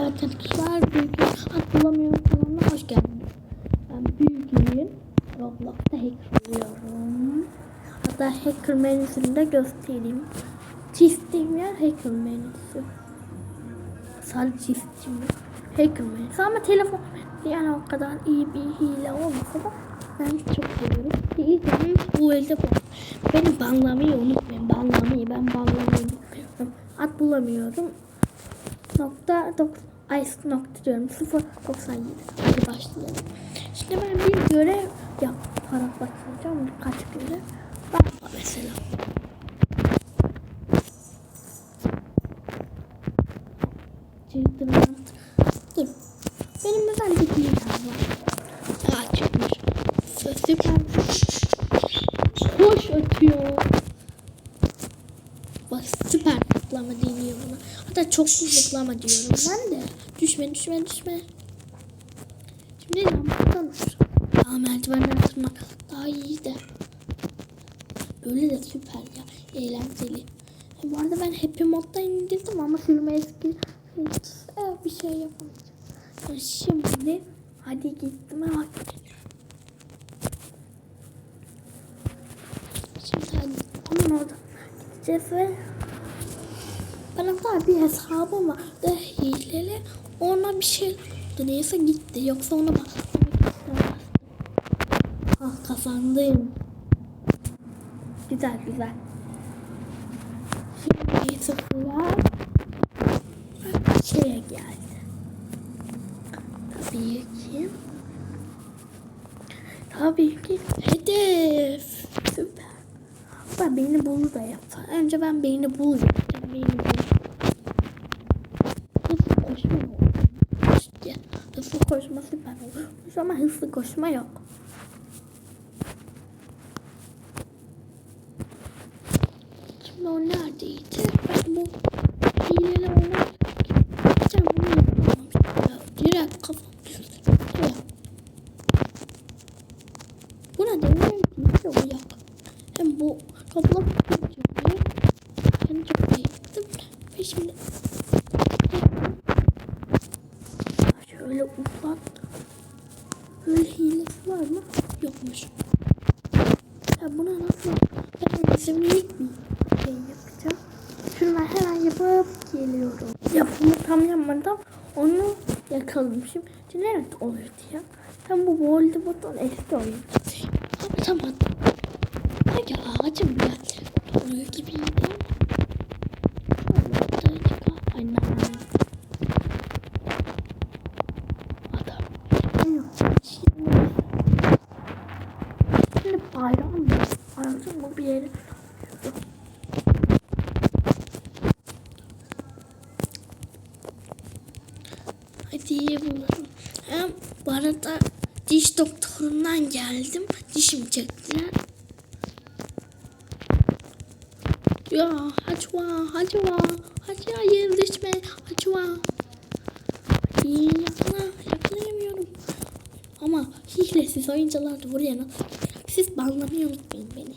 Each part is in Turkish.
zaten kişiler büyüklüğü hatırlamıyorum kanalına hoş geldiniz. Ben büyüklüğün Roblox'ta hacker oluyorum. Hatta hacker menüsünü de göstereyim. Çizdiğim yer hacker menüsü. Sadece çizdiğim yer hacker menüsü ama telefon yani o kadar iyi bir hile olmasa da ben çok seviyorum. İyi dedim bu elde bu. Beni banlamayı unutmayın. Banlamayı ben banlamayı unutmuyorum. At bulamıyorum. Nokta 9 Ice nokta diyorum. 0.97. Hadi başlayalım. Şimdi ben bir görev yaparak başlayacağım. Birkaç görev. Bakma mesela. Çıktım ben. Benim özel bir dünyam var. Aa çıkmış. Süper. Hoş ötüyor. Bak süper zıplama deniyor buna. Hatta çok zıplama diyorum ben de. Düşme düşme düşme. Şimdi lambadan dur. Aa merdivenden tırnak daha iyi de. Böyle de süper ya. Eğlenceli. E, bu arada ben Happy Mod'da indirdim ama sürme eski e, bir şey yapamayacağım. Yani şimdi hadi gittim bak. Şimdi hadi onun orada gideceğiz ve benim daha bir hesabım vardı hileli. Ona bir şey. Neyse gitti. Yoksa ona bak. Ah kazandım. Güzel güzel. Şimdi sıfırlar şeye geldi. Tabii ki. Tabii ki hedef. Süper. Ben beni bulu da yapar. Önce ben beni bul yapacağım. Beni bul. Hızlı koşma yok. İşte hızlı koşma süper olmuş ama hızlı koşma yok. Şimdi o neredeydi? Ben bu hileli ona sen bunu yapamamıştım. Ya, direkt kafam Ya. Buna demiyorum ki ne oluyor? Hem bu toplam çok iyi. Ben iyi yaptım. Ve şimdi şöyle uzat. Var mı? Yokmuş. Ya buna nasıl? Ben resimlik bir şey yapacağım. Şunu ben hemen yapıp geliyorum. Yapımı tam yapmadan onu yakalamışım. Şimdi nerede oluyor diye. Ben bu Voldemort'un eski oyuncu. Abi tamam. Sanki ağacım biraz oluyor gibiydi. Aynen. Adam. Şimdi, bayram mı? Bayram mı bir yere? Hadi bulalım. Hem bu arada diş doktorundan geldim. Dişimi çektiler. Ya haçva haçva haçva yer düşme haçva. İyi yakala yakalayamıyorum. Ama hilesiz oyuncular da buraya nasıl Siz banlamayı unutmayın beni.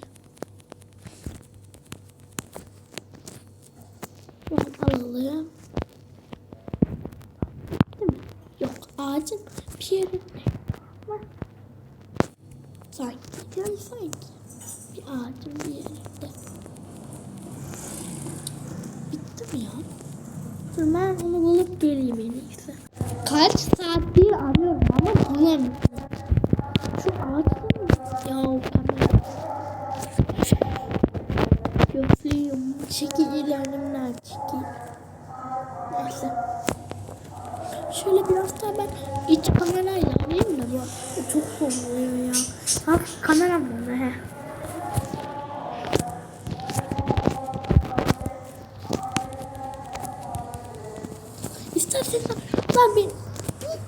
Alalım. Değil mi? Yok ağacın bir yerinde var. Sanki yani sanki bir ağacın bir yerinde. Bitti mi ya? Dur ben onu bulup geleyim en iyisi. Kaç saattir arıyorum ama bulamıyorum. Şu ağaçta mı? Ya ben Göflüyüm. Çekil ilerimden çekil. Neyse. Şöyle biraz daha ben iç kamerayla alayım da bu çok son oluyor ya. Ha kameram burada he. İsterseniz bir,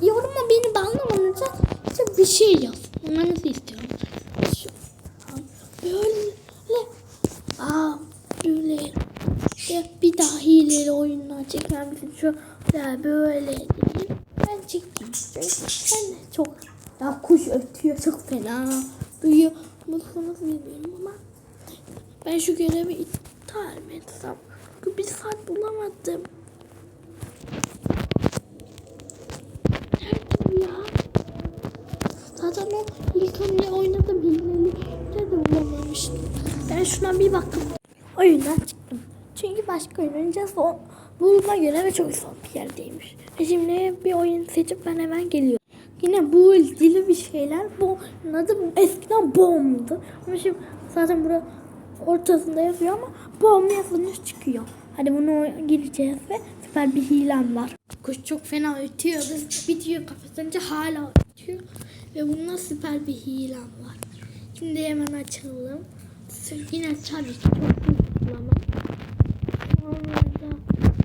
bir yoruma beni banlamanıza işte bir şey yaz. Onlarınızı istiyorum. çeken bizim şu böyle değil. Ben çektim. Ben de çok ya kuş ötüyor çok fena duyuyor. Mutluluğunu bilmiyorum ama ben şu görevi iptal mi etsem? Bir saat bulamadım. Nerede ya? Zaten o ilk önce oynadım hileli. Ne de bulamamıştım. Ben şuna bir baktım. Oyundan çıktım. Çünkü başka oynayınca son Bulma göre ve çok son bir yerdeymiş. Ve şimdi bir oyun seçip ben hemen geliyorum. Yine bu dili bir şeyler. Bu adı eskiden bomb'du. Ama şimdi zaten burada ortasında yazıyor ama bomb yazılınca çıkıyor. Hadi bunu gireceğiz ve süper bir hilem var. Kuş çok fena ötüyor. Biz bitiyor kapatınca hala ötüyor. Ve bununla süper bir hilem var. Şimdi hemen açalım. Yine ki çok uygulama. Onlarda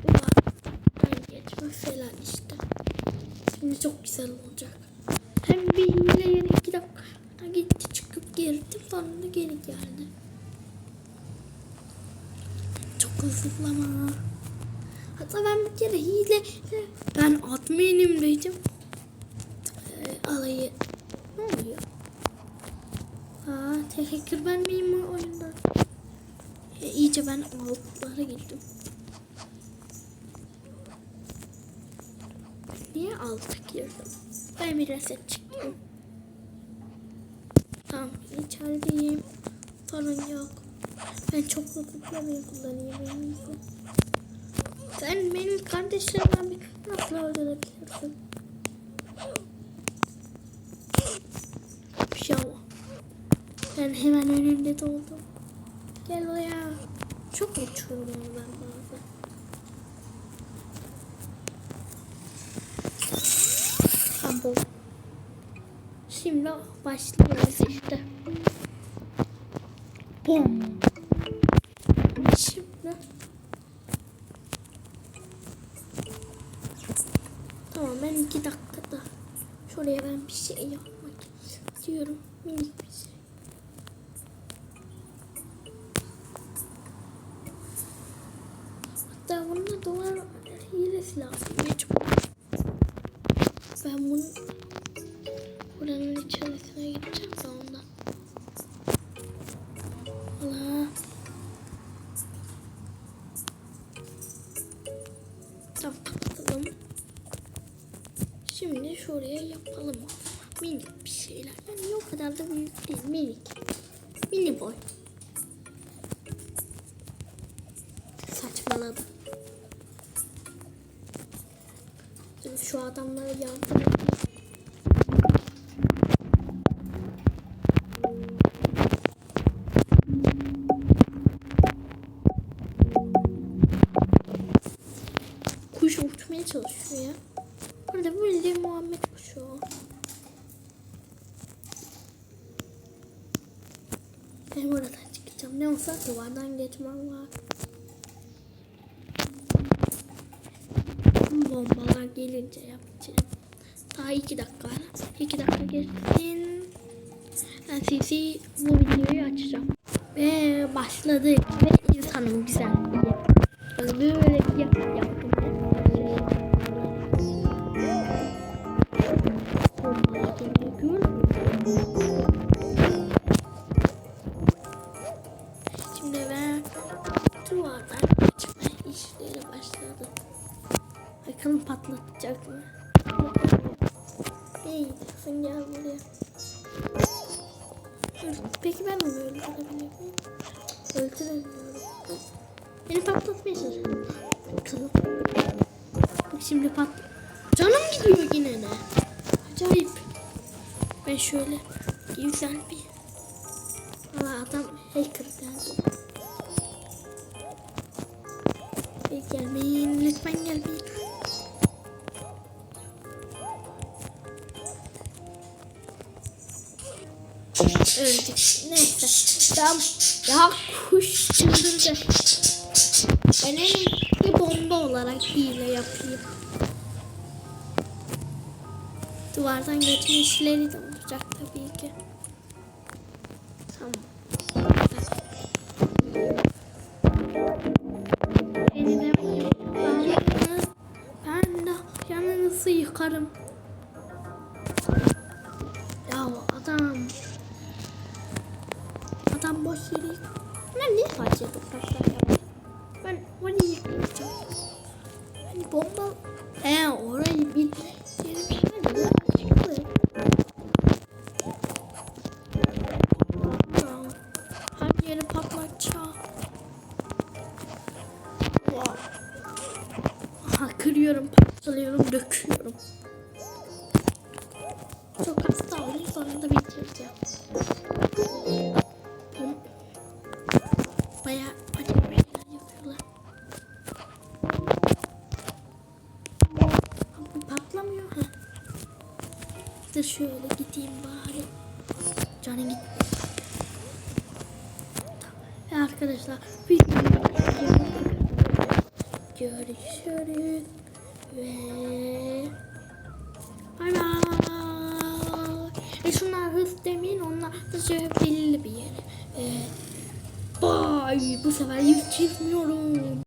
duvardan geçme falan işte. Şimdi çok güzel olacak. Hem hile yeri iki dakika gitti çıkıp girdim sonra da geri geldi. Çok hızlılama. Hatta ben bir kere hile ben adminimdeydim. Ee, alayı ne oluyor? Aa, teşekkür ben miyim o oyunda? E, iyice ben altlara girdim. Niye alta girdim? Ben bir reset çıktım. Tamam içerideyim. Sorun yok. Ben çok en iyisi. Sen benim kardeşlerimden bir nasıl öldürebilirsin? Bir şey. Ben hemen önünde doldum. Gel oraya. Çok uçuyorum ben bazen. Abo. Şimdi başlıyoruz işte. Bom. Şimdi. Tamam ben iki dakikada şuraya ben bir şey yapmak istiyorum. Minik bir şey. Hatta bununla duvar hilesi lazım. Ben bunu buranın içerisine gideceğim de ondan. Allah. Tamam kapatalım. Şimdi şuraya yapalım. Minik bir şeyler. Yani o kadar da büyük değil. Minik. Mini boy. Saçmaladım. Dur şu adamlara yardım. Kuş uçmaya çalışıyor ya. Burada böyle Muhammed kuşu. Ben buradan çıkacağım. Ne olsa duvardan geçmem var. Bombalar gelince yapacağım. Daha iki dakika var. İki dakika geçsin. Ben sizi bu videoyu açacağım. Ve başladık. Ve insanım güzel. Böyle yap yaptım. Patlatacak mı? Hey, sen gel buraya. Peki ben onu öldürebilir miyim? Öldüremiyorum. Beni patlatmaya çalışıyor. Bakalım. Bak şimdi pat... Canım gidiyor yine ne? Acayip. Ben şöyle güzel bir... Valla adam hacker geldi. Gelmeyin, lütfen gelmeyin. Öldük. Neyse. Tamam. Ya kuş çıldırdı. Ben en iyisi bomba olarak hile yapayım. Duvardan geçme işleri de olacak tabii ki. Tamam. Çok hasta oldum sonra da bitireceğim. Bayağı acayip şeyler yapıyorlar. Bu patlamıyor ha. İşte şöyle gideyim bari. Canı gitti. Ve arkadaşlar videoyu görüşürüz ve bay bay. E şunlar hız demeyin onlar şöyle belirli bir yere. E, bay bu sefer yüz çizmiyorum.